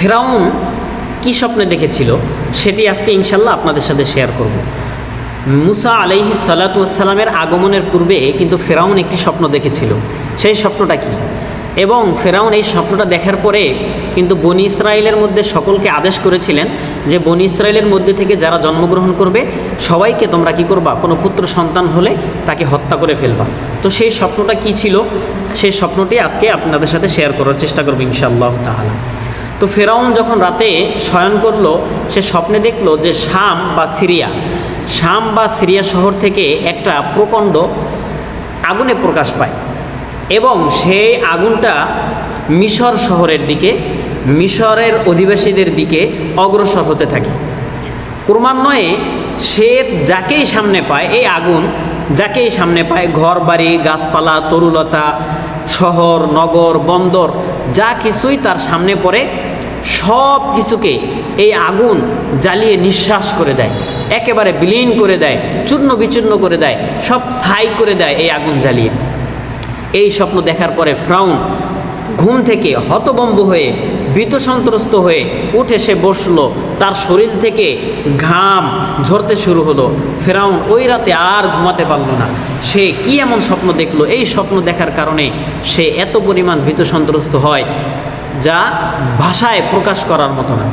ফেরাউন কি স্বপ্নে দেখেছিল, সেটি আজকে ইনশাল্লাহ আপনাদের সাথে শেয়ার করব। মুসা আলাইহি সালাতামের আগমনের পূর্বে কিন্তু ফেরাউন একটি স্বপ্ন দেখেছিল। সেই স্বপ্নটা কি? এবং ফেরাউন এই স্বপ্নটা দেখার পরে কিন্তু বনি ইসরায়েলের মধ্যে সকলকে আদেশ করেছিলেন যে বনি ইসরায়েলের মধ্যে থেকে যারা জন্মগ্রহণ করবে, সবাইকে তোমরা কি করবা? কোনো পুত্র সন্তান হলে তাকে হত্যা করে ফেলবা। তো সেই স্বপ্নটা কি ছিল? সেই স্বপ্নটি আজকে আপনাদের সাথে শেয়ার করার চেষ্টা করব ইনশাআল্লাহ তাহলে তো ফেরাউন যখন রাতে শয়ন করল, সে স্বপ্নে দেখল যে শাম বা সিরিয়া। শাম বা সিরিয়া শহর থেকে একটা প্রকণ্ড আগুনে প্রকাশ পায় এবং সেই আগুনটা মিশর শহরের দিকে, মিশরের অধিবাসীদের দিকে অগ্রসর হতে থাকে। ক্রমান্বয়ে সে যাকেই সামনে পায়, এই আগুন যাকেই সামনে পায় ঘর বাড়ি গাছপালা, তরুলতা, শহর, নগর, বন্দর, যা কিছুই তার সামনে পড়ে সব কিছুকে এই আগুন জ্বালিয়ে নিঃশ্বাস করে দেয়। একেবারে বিলীন করে দেয়, চূর্ণ বিচূর্ণ করে দেয়, সব ছাই করে দেয় এই আগুন জ্বালিয়ে। এই স্বপ্ন দেখার পরে ফ্রাউন ঘুম থেকে হতবম্ব হয়ে ভীতসন্ত্রস্ত হয়ে উঠে সে বসল। তার শরীর থেকে ঘাম ঝরতে শুরু হলো। ফেরাউন ওই রাতে আর ঘুমাতে পারল না। সে কি এমন স্বপ্ন দেখল? এই স্বপ্ন দেখার কারণে সে এত পরিমাণ ভীতসন্ত্রস্ত হয়। যা ভাষায় প্রকাশ করার মতো না।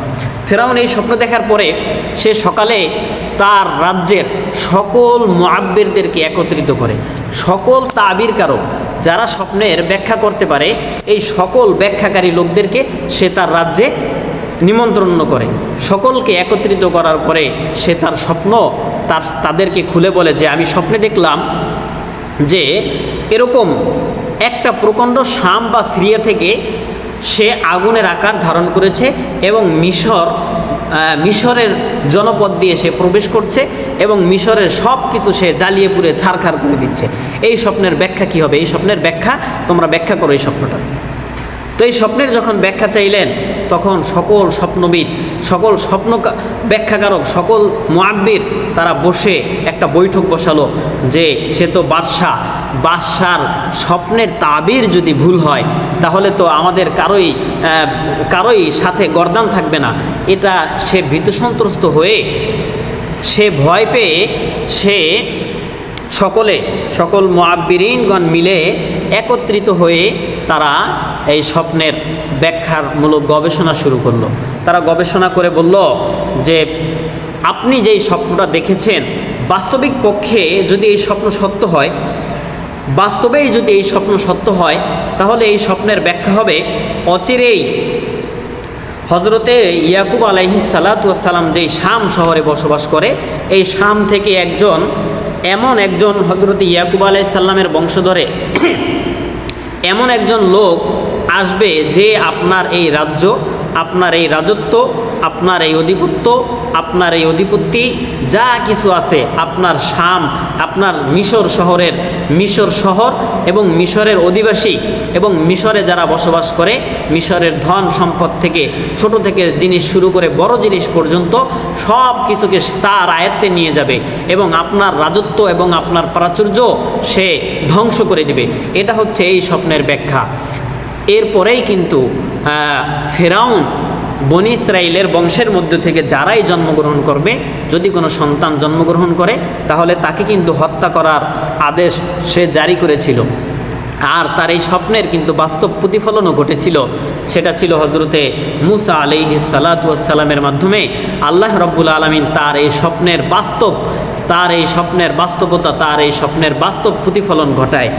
ফেরাউন এই স্বপ্ন দেখার পরে সে সকালে তার রাজ্যের সকল মুআব্বিরদেরকে একত্রিত করে, সকল তাবির কারক যারা স্বপ্নের ব্যাখ্যা করতে পারে, এই সকল ব্যাখ্যাকারী লোকদেরকে সে তার রাজ্যে নিমন্ত্রণ করে। সকলকে একত্রিত করার পরে সে তার স্বপ্ন তার, তাদেরকে খুলে বলে যে, আমি স্বপ্নে দেখলাম যে, এরকম একটা প্রকাণ্ড শাম বা সিরিয়া থেকে সে আগুনের আকার ধারণ করেছে এবং মিশর মিশরের জনপদ দিয়ে সে প্রবেশ করছে এবং মিশরের সব কিছু সে জ্বালিয়ে পুড়ে ছাড়খাড় করে দিচ্ছে। এই স্বপ্নের ব্যাখ্যা কি হবে? এই স্বপ্নের ব্যাখ্যা, তোমরা ব্যাখ্যা করো এই স্বপ্নটা তো এই স্বপ্নের যখন ব্যাখ্যা চাইলেন, তখন সকল স্বপ্নবিদ, সকল স্বপ্ন ব্যাখ্যাকারক, সকল মোয়াব্বির তারা বসে একটা বৈঠক বসালো যে সে তো বাদশাহ বাদশার স্বপ্নের তাবির যদি ভুল হয়, তাহলে তো আমাদের কারোই কারোই সাথে গরদান থাকবে না। এটা সে ভীতসন্ত্রস্ত হয়ে, সে ভয় পেয়ে, সে সকলে, সকল মোয়াব্বিরিনগণ মিলে একত্রিত হয়ে তারা এই স্বপ্নের ব্যাখ্যার মূলক গবেষণা শুরু করল। তারা গবেষণা করে বলল যে, আপনি যেই স্বপ্নটা দেখেছেন, বাস্তবিক পক্ষে যদি এই স্বপ্ন সত্য হয় বাস্তবেই যদি এই স্বপ্ন সত্য হয়, তাহলে এই স্বপ্নের ব্যাখ্যা হবে অচিরেই। হজরতে ইয়াকুব আলাইহি সালাতাম যেই শাম শহরে বসবাস করে, এই শাম থেকে একজন, এমন একজন হজরত ইয়াকুব আলাইসাল্লামের বংশধরে, এমন একজন লোক আসবে যে আপনার এই রাজ্য আপনার এই রাজত্ব, আপনার এই অধিপত্য, আপনার এই অধিপত্তি, যা কিছু আছে, আপনার শাম, আপনার মিশর শহরের মিশর শহর এবং মিশরের অধিবাসী এবং মিশরে যারা বসবাস করে, মিশরের ধন সম্পদ থেকে, ছোট থেকে জিনিস শুরু করে বড় জিনিস পর্যন্ত সব কিছুকে তার আয়ত্তে নিয়ে যাবে এবং আপনার রাজত্ব এবং আপনার প্রাচুর্য সে ধ্বংস করে দিবে। এটা হচ্ছে এই স্বপ্নের ব্যাখ্যা। এরপরেই কিন্তু ফেরাউন বনি ইসরায়েলের বংশের মধ্যে থেকে যারাই জন্মগ্রহণ করবে, যদি কোনো সন্তান জন্মগ্রহণ করে, তাহলে তাকে কিন্তু হত্যা করার আদেশ সে জারি করেছিল। আর তার এই স্বপ্নের কিন্তু বাস্তব প্রতিফলনও ঘটেছিল। সেটা ছিল হজরতে মুসা আলিহি সালাতামের মাধ্যমে। আল্লাহ রব্বুল আলমিন তার এই স্বপ্নের বাস্তব, তার এই স্বপ্নের বাস্তবতা, তার এই স্বপ্নের বাস্তব প্রতিফলন ঘটায়।